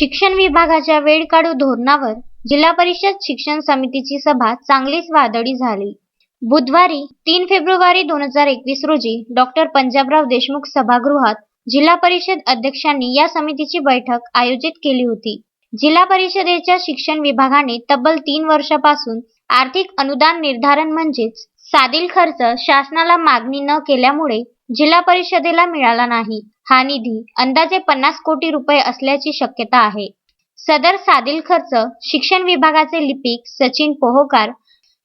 शिक्षण विभागाच्या वेळकाढू धोरणावर जिल्हा परिषद शिक्षण समितीची सभा चांगलीच वादळी झाली. बुधवारी तीन फेब्रुवारी दोन हजार एकवीस रोजी डॉक्टर पंजाबराव देशमुख सभागृहात जिल्हा परिषद अध्यक्षांनी या समितीची बैठक आयोजित केली होती. जिल्हा परिषदेच्या शिक्षण विभागाने तब्बल तीन वर्षापासून आर्थिक अनुदान निर्धारण म्हणजेच साधील खर्च शासनाला मागणी न केल्यामुळे जिल्हा परिषदेला मिळाला नाही. हा निधी अंदाजे पन्नास कोटी रुपये असल्याची शक्यता आहे. सदर साधील खर्च शिक्षण विभागाचे लिपिक सचिन पोहोकार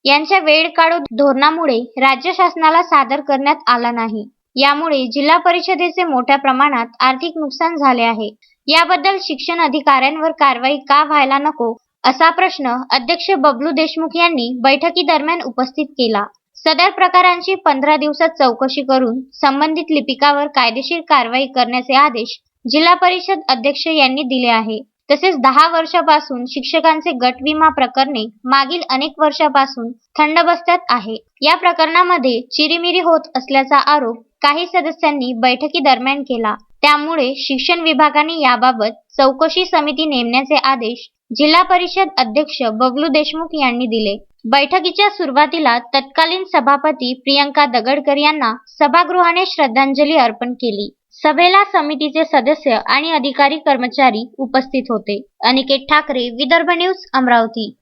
यांच्या वेळ काढू धोरणामुळे राज्य शासनाला सादर करण्यात आला नाही. यामुळे जिल्हा परिषदेचे मोठ्या प्रमाणात आर्थिक नुकसान झाले आहे. याबद्दल शिक्षण अधिकाऱ्यांवर कारवाई का व्हायला नको असा प्रश्न अध्यक्ष बबलू देशमुख यांनी बैठकीदरम्यान उपस्थित केला. सदर प्रकारांची पंधरा दिवसात चौकशी करून संबंधित लिपिकावर कायदेशीर कारवाई करण्याचे आदेश जिल्हा परिषद अध्यक्ष यांनी दिले आहे. तसेच दहा वर्षापासून शिक्षकांचे गट विमा प्रकरणे मागील अनेक वर्षापासून थंड बसत्यात आहे. या प्रकरणामध्ये चिरीमिरी होत असल्याचा आरोप काही सदस्यांनी बैठकी दरम्यान केला. त्यामुळे शिक्षण विभागाने याबाबत चौकशी समिती नेमण्याचे आदेश जिल्हा परिषद अध्यक्ष बबलू देशमुख यांनी दिले. बैठकीच्या सुरुवातीला तत्कालीन सभापती प्रियंका दगडकर यांना सभागृहाने श्रद्धांजली अर्पण केली. सभेला समितीचे सदस्य आणि अधिकारी कर्मचारी उपस्थित होते. अनिकेत ठाकरे विदर्भ न्यूज अमरावती.